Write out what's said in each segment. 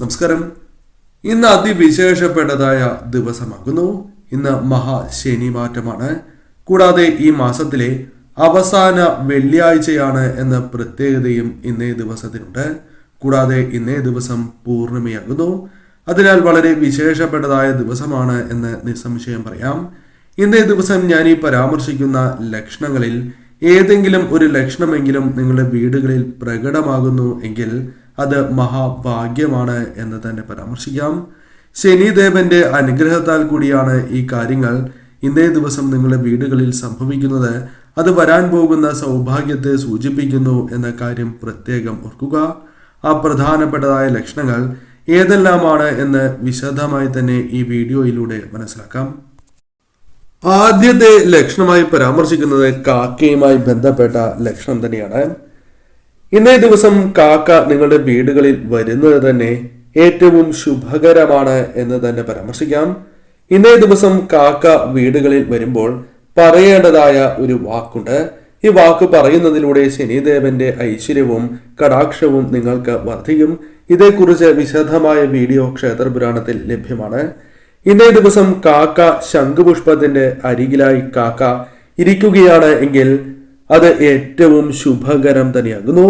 നമസ്കാരം. ഇന്ന് അതിവിശേഷപ്പെട്ടതായ ദിവസമാകുന്നു. ഇന്ന് മഹാശനി മാറ്റമാണ് കൂടാതെ ഈ മാസത്തിലെ അവസാന വെള്ളിയാഴ്ചയാണ് എന്ന പ്രത്യേകതയും ഇന്നേ ദിവസത്തിനുണ്ട്. കൂടാതെ ഇന്നേ ദിവസം പൂർണിമയാകുന്നു. അതിനാൽ വളരെ വിശേഷപ്പെട്ടതായ ദിവസമാണ് എന്ന് നിസ്സംശയം പറയാം. ഇന്നേ ദിവസം ഞാൻ ഈ പരാമർശിക്കുന്ന ലക്ഷണങ്ങളിൽ ഏതെങ്കിലും ഒരു ലക്ഷണമെങ്കിലും നിങ്ങളുടെ വീടുകളിൽ പ്രകടമാകുന്നു എങ്കിൽ അത് മഹാഭാഗ്യമാണ് എന്ന് തന്നെ പരാമർശിക്കാം. ശനിദേവന്റെ അനുഗ്രഹത്താൽ കൂടിയാണ് ഈ കാര്യങ്ങൾ ഇന്നേ ദിവസം നിങ്ങളുടെ വീടുകളിൽ സംഭവിക്കുന്നത്. അത് വരാൻ പോകുന്ന സൗഭാഗ്യത്തെ സൂചിപ്പിക്കുന്നു എന്ന കാര്യം പ്രത്യേകം ഓർക്കുക. ആ പ്രധാനപ്പെട്ടതായ ലക്ഷണങ്ങൾ ഏതെല്ലാമാണ് എന്ന് വിശദമായി തന്നെ ഈ വീഡിയോയിലൂടെ മനസ്സിലാക്കാം. ആദ്യത്തെ ലക്ഷണമായി പരാമർശിക്കുന്നത് കാക്കയുമായി ബന്ധപ്പെട്ട ലക്ഷണം തന്നെയാണ്. ഇന്നേ ദിവസം കാക്ക നിങ്ങളുടെ വീടുകളിൽ വരുന്നത് തന്നെ ഏറ്റവും ശുഭകരമാണ് എന്ന് തന്നെ പരാമർശിക്കാം. ഇന്നേ ദിവസം കാക്ക വീടുകളിൽ വരുമ്പോൾ പറയേണ്ടതായ ഒരു വാക്കുണ്ട്. ഈ വാക്ക് പറയുന്നതിലൂടെ ശനിദേവന്റെ ഐശ്വര്യവും കടാക്ഷവും നിങ്ങൾക്ക് വർദ്ധിക്കും. ഇതേക്കുറിച്ച് വിശദമായ വീഡിയോ ക്ഷേത്രപുരാണത്തിൽ ലഭ്യമാണ്. ഇന്നേ ദിവസം കാക്ക ശംഖുപുഷ്പത്തിന്റെ അരികിലായി കാക്ക ഇരിക്കുകയാണ് എങ്കിൽ അത് ഏറ്റവും ശുഭകരം തന്നെയാകുന്നു.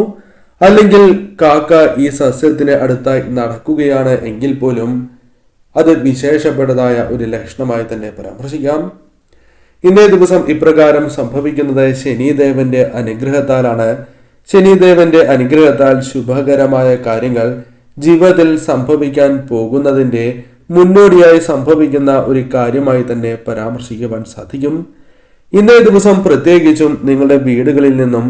അല്ലെങ്കിൽ കാക്ക ഈ സസ്യത്തിന് അടുത്തായി നടക്കുകയാണ് എങ്കിൽ പോലും അത് വിശേഷപ്പെട്ടതായ ഒരു ലക്ഷണമായി തന്നെ പരാമർശിക്കാം. ഇന്നേ ദിവസം ഇപ്രകാരം സംഭവിക്കുന്നത് ശനിദേവന്റെ അനുഗ്രഹത്താലാണ്. ശനിദേവന്റെ അനുഗ്രഹത്താൽ ശുഭകരമായ കാര്യങ്ങൾ ജീവിതത്തിൽ സംഭവിക്കാൻ പോകുന്നതിന്റെ മുന്നോടിയായി സംഭവിക്കുന്ന ഒരു കാര്യമായി തന്നെ പരാമർശിക്കുവാൻ സാധിക്കും. ഇന്നേ ദിവസം പ്രത്യേകിച്ചും നിങ്ങളുടെ വീടുകളിൽ നിന്നും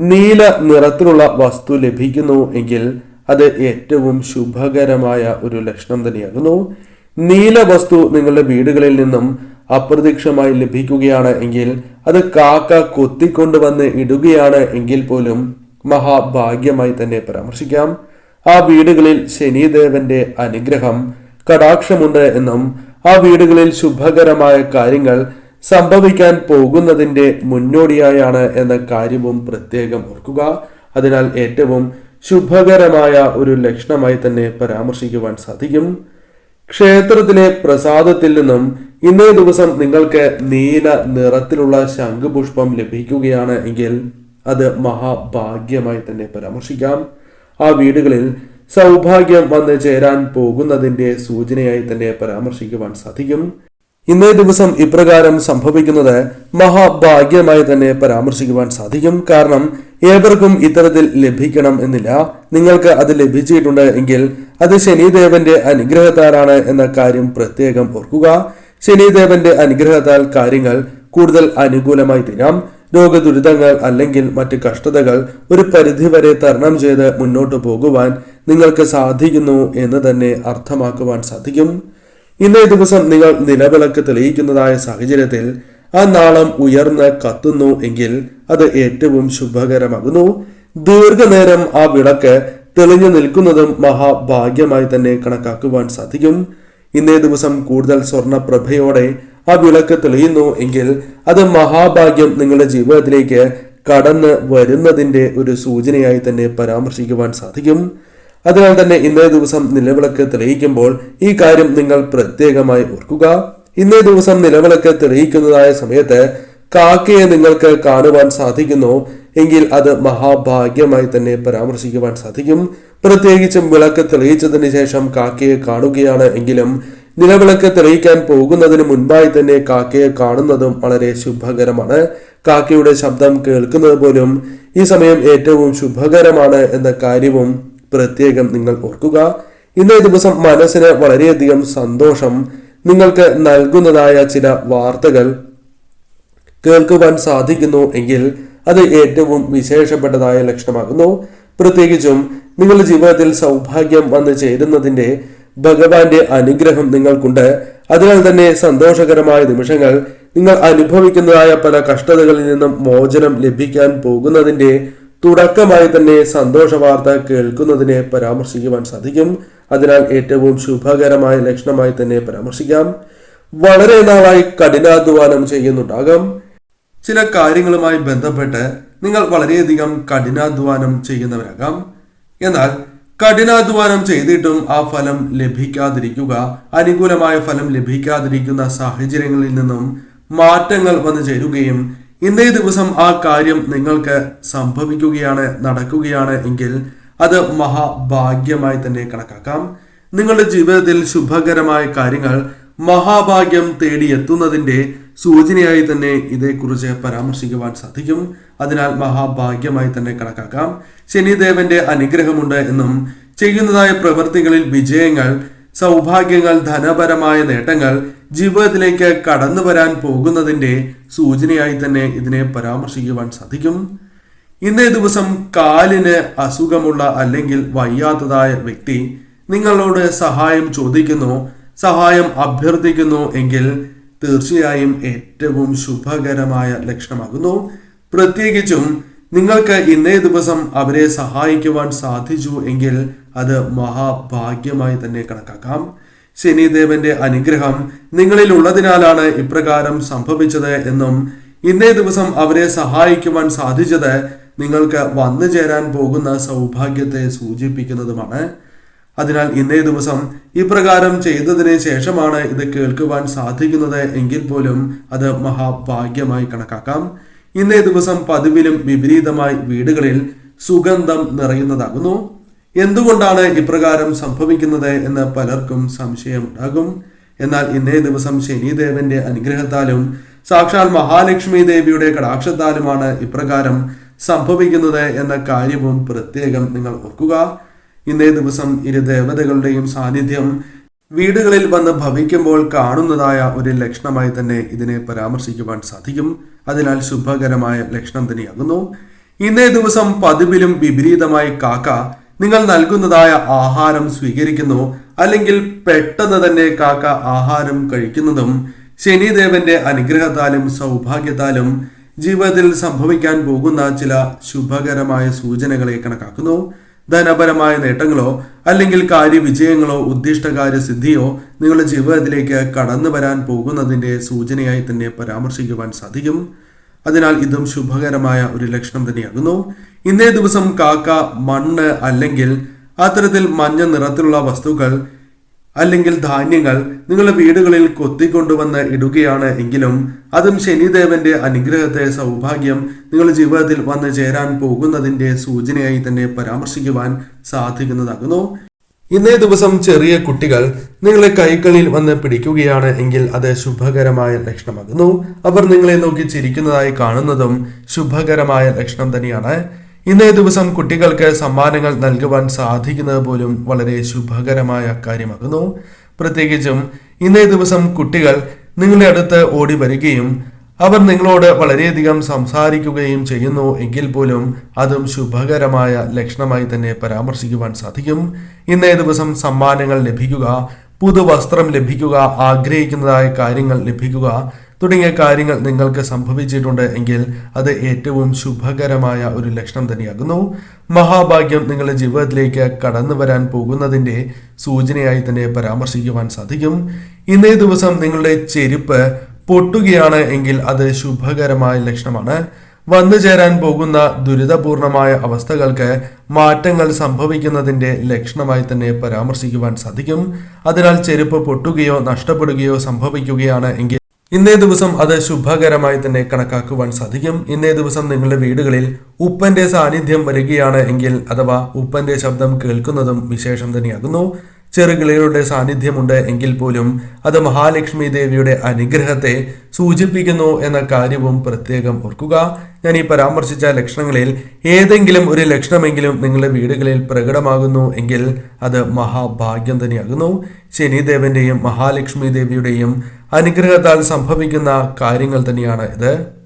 നീല നിറത്തിലുള്ള വസ്തു ലഭിക്കുന്നു എങ്കിൽ അത് ഏറ്റവും ശുഭകരമായ ഒരു ലക്ഷണം തന്നെയാകുന്നു. നീല വസ്തു നിങ്ങളുടെ വീടുകളിൽ നിന്നും അപ്രതീക്ഷമായി ലഭിക്കുകയാണ് എങ്കിൽ അത് കാക്ക കൊത്തിക്കൊണ്ടുവന്ന് ഇടുകയാണ് എങ്കിൽ പോലും മഹാഭാഗ്യമായി തന്നെ പരാമർശിക്കാം. ആ വീടുകളിൽ ശനിദേവന്റെ അനുഗ്രഹം കടാക്ഷമുണ്ട് എന്നും ആ വീടുകളിൽ ശുഭകരമായ കാര്യങ്ങൾ സംഭവിക്കാൻ പോകുന്നതിന്റെ മുന്നോടിയായാണ് എന്ന കാര്യവും പ്രത്യേകം ഓർക്കുക. അതിനാൽ ഏറ്റവും ശുഭകരമായ ഒരു ലക്ഷണമായി തന്നെ പരാമർശിക്കുവാൻ സാധിക്കും. ക്ഷേത്രത്തിലെ പ്രസാദത്തിൽ നിന്നും ഇന്നേ ദിവസം നിങ്ങൾക്ക് നീല നിറത്തിലുള്ള ശംഖുപുഷ്പം ലഭിക്കുകയാണ് എങ്കിൽ അത് മഹാഭാഗ്യമായി തന്നെ പരാമർശിക്കാം. ആ വീടുകളിൽ സൗഭാഗ്യം വന്ന് ചേരാൻ പോകുന്നതിന്റെ സൂചനയായി തന്നെ പരാമർശിക്കുവാൻ സാധിക്കും. ഇന്നേ ദിവസം ഇപ്രകാരം സംഭവിക്കുന്നത് മഹാഭാഗ്യമായി തന്നെ പരാമർശിക്കുവാൻ സാധിക്കും. കാരണം ഏവർക്കും ഇത്തരത്തിൽ ലഭിക്കണം എന്നില്ല. നിങ്ങൾക്ക് അത് ലഭിച്ചിട്ടുണ്ട് എങ്കിൽ അത് ശനിദേവന്റെ അനുഗ്രഹത്താലാണ് എന്ന കാര്യം പ്രത്യേകം ഓർക്കുക. ശനിദേവന്റെ അനുഗ്രഹത്താൽ കാര്യങ്ങൾ കൂടുതൽ അനുകൂലമായി തീരാം. രോഗദുരിതങ്ങൾ അല്ലെങ്കിൽ മറ്റ് കഷ്ടതകൾ ഒരു പരിധിവരെ തരണം ചെയ്ത് മുന്നോട്ട് പോകുവാൻ നിങ്ങൾക്ക് സാധിക്കുന്നു എന്ന് തന്നെ അർത്ഥമാക്കുവാൻ സാധിക്കും. ഇന്നേ ദിവസം നിങ്ങൾ നിലവിളക്ക് തെളിയിക്കുന്നതായ സാഹചര്യത്തിൽ ആ നാളം ഉയർന്ന് കത്തുന്നു എങ്കിൽ അത് ഏറ്റവും ശുഭകരമാകുന്നു. ദീർഘനേരം ആ വിളക്ക് തെളിഞ്ഞു നിൽക്കുന്നതും മഹാഭാഗ്യമായി തന്നെ കണക്കാക്കുവാൻ സാധിക്കും. ഇന്നേ ദിവസം കൂടുതൽ സ്വർണപ്രഭയോടെ ആ വിളക്ക് തെളിയുന്നു എങ്കിൽ അത് മഹാഭാഗ്യം നിങ്ങളുടെ ജീവിതത്തിലേക്ക് കടന്ന് വരുന്നതിന്റെ ഒരു സൂചനയായി തന്നെ പരാമർശിക്കുവാൻ സാധിക്കും. അതിനാൽ തന്നെ ഇന്നേ ദിവസം നിലവിളക്ക് തെളിയിക്കുമ്പോൾ ഈ കാര്യം നിങ്ങൾ പ്രത്യേകമായി ഓർക്കുക. ഇന്നേ ദിവസം നിലവിളക്ക് തെളിയിക്കുന്നതായ സമയത്ത് കാക്കയെ നിങ്ങൾക്ക് കാണുവാൻ സാധിക്കുന്നു. എങ്കിൽ അത് മഹാഭാഗ്യമായി തന്നെ പരാമർശിക്കുവാൻ സാധിക്കും. പ്രത്യേകിച്ചും വിളക്ക് തെളിയിച്ചതിന് ശേഷം കാക്കയെ കാണുകയാണ് എങ്കിലും നിലവിളക്ക് തെളിയിക്കാൻ പോകുന്നതിന് മുൻപായി തന്നെ കാക്കയെ കാണുന്നതും വളരെ ശുഭകരമാണ്. കാക്കയുടെ ശബ്ദം കേൾക്കുന്നത് പോലും ഈ സമയം ഏറ്റവും ശുഭകരമാണ് എന്ന കാര്യവും പ്രത്യേകം നിങ്ങൾ ഓർക്കുക. ഇന്നേ ദിവസം മനസ്സിന് വളരെയധികം സന്തോഷം നിങ്ങൾക്ക് നൽകുന്നതായ ചില വാർത്തകൾ കേൾക്കുവാൻ സാധിക്കുന്നു എങ്കിൽ അത് ഏറ്റവും വിശേഷപ്പെട്ടതായ ലക്ഷണമാകുന്നു. പ്രത്യേകിച്ചും നിങ്ങളുടെ ജീവിതത്തിൽ സൗഭാഗ്യം വന്ന് ചേരുന്നതിന്റെ ഭഗവാന്റെ അനുഗ്രഹം നിങ്ങൾക്കുണ്ട്. അതിനാൽ തന്നെ സന്തോഷകരമായ നിമിഷങ്ങൾ നിങ്ങൾ അനുഭവിക്കുന്നതായ പല കഷ്ടതകളിൽ നിന്നും മോചനം ലഭിക്കാൻ പോകുന്നതിന്റെ തുടക്കമായി തന്നെ സന്തോഷ വാർത്ത കേൾക്കുന്നതിനെ പരാമർശിക്കുവാൻ സാധിക്കും. അതിനാൽ ഏറ്റവും ശുഭകരമായ ലക്ഷണമായി തന്നെ പരാമർശിക്കാം. വളരെ നാളായി കഠിനാധ്വാനം ചെയ്യുന്നുണ്ടാകാം. ചില കാര്യങ്ങളുമായി ബന്ധപ്പെട്ട് നിങ്ങൾ വളരെയധികം കഠിനാധ്വാനം ചെയ്യുന്നവരാകാം. എന്നാൽ കഠിനാധ്വാനം ചെയ്തിട്ടും ആ ഫലം ലഭിക്കാതിരിക്കുക അനുകൂലമായ ഫലം ലഭിക്കാതിരിക്കുന്ന സാഹചര്യങ്ങളിൽ നിന്നും മാറ്റങ്ങൾ വന്നു ചേരുകയും ഇന്നേ ദിവസം ആ കാര്യം നിങ്ങൾക്ക് സംഭവിക്കുകയാണ് നടക്കുകയാണ് എങ്കിൽ അത് മഹാഭാഗ്യമായി തന്നെ കണക്കാക്കാം. നിങ്ങളുടെ ജീവിതത്തിൽ ശുഭകരമായ കാര്യങ്ങൾ മഹാഭാഗ്യം തേടിയെത്തുന്നതിന്റെ സൂചനയായി തന്നെ ഇതേക്കുറിച്ച് പരാമർശിക്കുവാൻ സാധിക്കും. അതിനാൽ മഹാഭാഗ്യമായി തന്നെ കണക്കാക്കാം. ശനിദേവന്റെ അനുഗ്രഹമുണ്ട് എന്നും ചെയ്യുന്നതായ പ്രവൃത്തികളിൽ വിജയങ്ങൾ സൗഭാഗ്യങ്ങൾ ധനപരമായ നേട്ടങ്ങൾ ജീവിതത്തിലേക്ക് കടന്നു വരാൻ പോകുന്നതിന്റെ സൂചനയായി തന്നെ ഇതിനെ പരാമർശിക്കുവാൻ സാധിക്കും. ഇന്നേ ദിവസം കാലിന് അസുഖമുള്ള അല്ലെങ്കിൽ വയ്യാത്തതായ വ്യക്തി നിങ്ങളോട് സഹായം ചോദിക്കുന്നു സഹായം അഭ്യർത്ഥിക്കുന്നു എങ്കിൽ തീർച്ചയായും ഏറ്റവും ശുഭകരമായ ലക്ഷണമാകുന്നു. പ്രത്യേകിച്ചും നിങ്ങൾക്ക് ഇന്നേ ദിവസം അവരെ സഹായിക്കുവാൻ സാധിച്ചു എങ്കിൽ അത് മഹാഭാഗ്യമായി തന്നെ കണക്കാക്കാം. ശനിദേവന്റെ അനുഗ്രഹം നിങ്ങളിൽ ഉള്ളതിനാലാണ് ഇപ്രകാരം സംഭവിച്ചത് എന്നും ഇന്നേ ദിവസം അവരെ സഹായിക്കുവാൻ സാധിച്ചത് നിങ്ങൾക്ക് വന്നു ചേരാൻ പോകുന്ന സൗഭാഗ്യത്തെ സൂചിപ്പിക്കുന്നതുമാണ്. അതിനാൽ ഇന്നേ ദിവസം ഇപ്രകാരം ചെയ്തതിന് ശേഷമാണ് ഇത് കേൾക്കുവാൻ സാധിക്കുന്നത് എങ്കിൽ പോലും അത് മഹാഭാഗ്യമായി കണക്കാക്കാം. ഇന്നേ ദിവസം പതിവിലും വിപരീതമായി വീടുകളിൽ സുഗന്ധം നിറയുന്നതാകുന്നു. എന്തുകൊണ്ടാണ് ഇപ്രകാരം സംഭവിക്കുന്നത് എന്ന് പലർക്കും സംശയമുണ്ടാകും. എന്നാൽ ഇന്നേ ദിവസം ശനിദേവന്റെ അനുഗ്രഹത്താലും സാക്ഷാൽ മഹാലക്ഷ്മി ദേവിയുടെ കടാക്ഷത്താലുമാണ് ഇപ്രകാരം സംഭവിക്കുന്നത് എന്ന കാര്യവും പ്രത്യേകം നിങ്ങൾ ഓർക്കുക. ഇന്നേ ദിവസം ഇരു ദേവതകളുടെയും സാന്നിധ്യം വീടുകളിൽ വന്ന് ഭവിക്കുമ്പോൾ കാണുന്നതായ ഒരു ലക്ഷണമായി തന്നെ ഇതിനെ പരാമർശിക്കുവാൻ സാധിക്കും. അതിനാൽ ശുഭകരമായ ലക്ഷണം തന്നെയാകുന്നു. ഇന്നേ ദിവസം പതിവിലും വിപരീതമായി കാക്ക നിങ്ങൾ നൽകുന്നതായ ആഹാരം സ്വീകരിക്കുന്നു അല്ലെങ്കിൽ പെട്ടെന്ന് തന്നെ കാക്ക ആഹാരം കഴിക്കുന്നതും ശനിദേവന്റെ അനുഗ്രഹത്താലും സൗഭാഗ്യത്താലും ജീവിതത്തിൽ സംഭവിക്കാൻ പോകുന്ന ചില ശുഭകരമായ സൂചനകളെ കണക്കാക്കുന്നു. ധനപരമായ നേട്ടങ്ങളോ അല്ലെങ്കിൽ കാര്യവിജയങ്ങളോ ഉദ്ദിഷ്ടകാര്യ സിദ്ധിയോ നിങ്ങളുടെ ജീവിതത്തിലേക്ക് കടന്നു വരാൻ പോകുന്നതിന്റെ സൂചനയായി തന്നെ പരാമർശിക്കുവാൻ സാധിക്കും. അതിനാൽ ഇതും ശുഭകരമായ ഒരു ലക്ഷണം തന്നെയാകുന്നു. ഇന്നേ ദിവസം കാക്ക മണ്ണ് അല്ലെങ്കിൽ അത്തരത്തിൽ മഞ്ഞ നിറത്തിലുള്ള വസ്തുക്കൾ അല്ലെങ്കിൽ ധാന്യങ്ങൾ നിങ്ങളുടെ വീടുകളിൽ കൊത്തിക്കൊണ്ടുവന്ന് ഇടുകയാണ് എങ്കിലും അതും ശനിദേവന്റെ അനുഗ്രഹത്തെ സൗഭാഗ്യം നിങ്ങളുടെ ജീവിതത്തിൽ വന്നു ചേരാൻ പോകുന്നതിന്റെ സൂചനയായി തന്നെ പരാമർശിക്കുവാൻ സാധിക്കുന്നതാകുന്നു. ഇന്നേ ദിവസം ചെറിയ കുട്ടികൾ നിങ്ങളെ കൈകളിൽ വന്ന് പിടിക്കുകയാണ് എങ്കിൽ അത് ശുഭകരമായ ലക്ഷണമാകുന്നു. അവർ നിങ്ങളെ നോക്കി ചിരിക്കുന്നതായി കാണുന്നതും ശുഭകരമായ ലക്ഷണം തന്നെയാണ്. ഇന്നേ ദിവസം കുട്ടികൾക്ക് സമ്മാനങ്ങൾ നൽകുവാൻ സാധിക്കുന്നത് പോലും വളരെ ശുഭകരമായ കാര്യമാകുന്നു. പ്രത്യേകിച്ചും ഇന്നേ ദിവസം കുട്ടികൾ നിങ്ങളുടെ അടുത്ത് ഓടി വരികയും അവർ നിങ്ങളോട് വളരെയധികം സംസാരിക്കുകയും ചെയ്യുന്നു എങ്കിൽ പോലും അതും ശുഭകരമായ ലക്ഷണമായി തന്നെ പരാമർശിക്കുവാൻ സാധിക്കും. ഇന്നേ ദിവസം സമ്മാനങ്ങൾ ലഭിക്കുക പുതുവസ്ത്രം ലഭിക്കുക ആഗ്രഹിക്കുന്നതായ കാര്യങ്ങൾ ലഭിക്കുക തുടങ്ങിയ കാര്യങ്ങൾ നിങ്ങൾക്ക് സംഭവിച്ചിട്ടുണ്ട് എങ്കിൽ അത് ഏറ്റവും ശുഭകരമായ ഒരു ലക്ഷണം തന്നെയാകുന്നു. മഹാഭാഗ്യം നിങ്ങളുടെ ജീവിതത്തിലേക്ക് കടന്നു വരാൻ പോകുന്നതിന്റെ സൂചനയായി തന്നെ പരാമർശിക്കുവാൻ സാധിക്കും. ഇന്നേ ദിവസം നിങ്ങളുടെ ചെരുപ്പ് പൊട്ടുകയാണ് എങ്കിൽ അത് ശുഭകരമായ ലക്ഷണമാണ്. വന്നു ചേരാൻ പോകുന്ന ദുരിതപൂർണമായ അവസ്ഥകൾക്ക് മാറ്റങ്ങൾ സംഭവിക്കുന്നതിന്റെ ലക്ഷണമായി തന്നെ പരാമർശിക്കുവാൻ സാധിക്കും. അതിനാൽ ചെരുപ്പ് പൊട്ടുകയോ നഷ്ടപ്പെടുകയോ സംഭവിക്കുകയാണ് എങ്കിൽ ഇന്നേ ദിവസം അത് ശുഭകരമായി തന്നെ കണക്കാക്കുവാൻ സാധിക്കും. ഇന്നേ ദിവസം നിങ്ങളുടെ വീടുകളിൽ ഉപ്പന്റെ സാന്നിധ്യം വരികയാണ് എങ്കിൽ അഥവാ ഉപ്പന്റെ ശബ്ദം കേൾക്കുന്നതും വിശേഷം തന്നെയാകുന്നു. ചെറുകിളികളുടെ സാന്നിധ്യമുണ്ട് എങ്കിൽ പോലും അത് മഹാലക്ഷ്മി ദേവിയുടെ അനുഗ്രഹത്തെ സൂചിപ്പിക്കുന്നു എന്ന കാര്യവും പ്രത്യേകം ഓർക്കുക. ഞാൻ ഈ പരാമർശിച്ച ലക്ഷണങ്ങളിൽ ഏതെങ്കിലും ഒരു ലക്ഷണമെങ്കിലും നിങ്ങളുടെ വീടുകളിൽ പ്രകടമാകുന്നു എങ്കിൽ അത് മഹാഭാഗ്യം തന്നെയാകുന്നു. ശനിദേവന്റെയും മഹാലക്ഷ്മി ദേവിയുടെയും അനുഗ്രഹത്താൽ സംഭവിക്കുന്ന കാര്യങ്ങൾ തന്നെയാണ് ഇത്.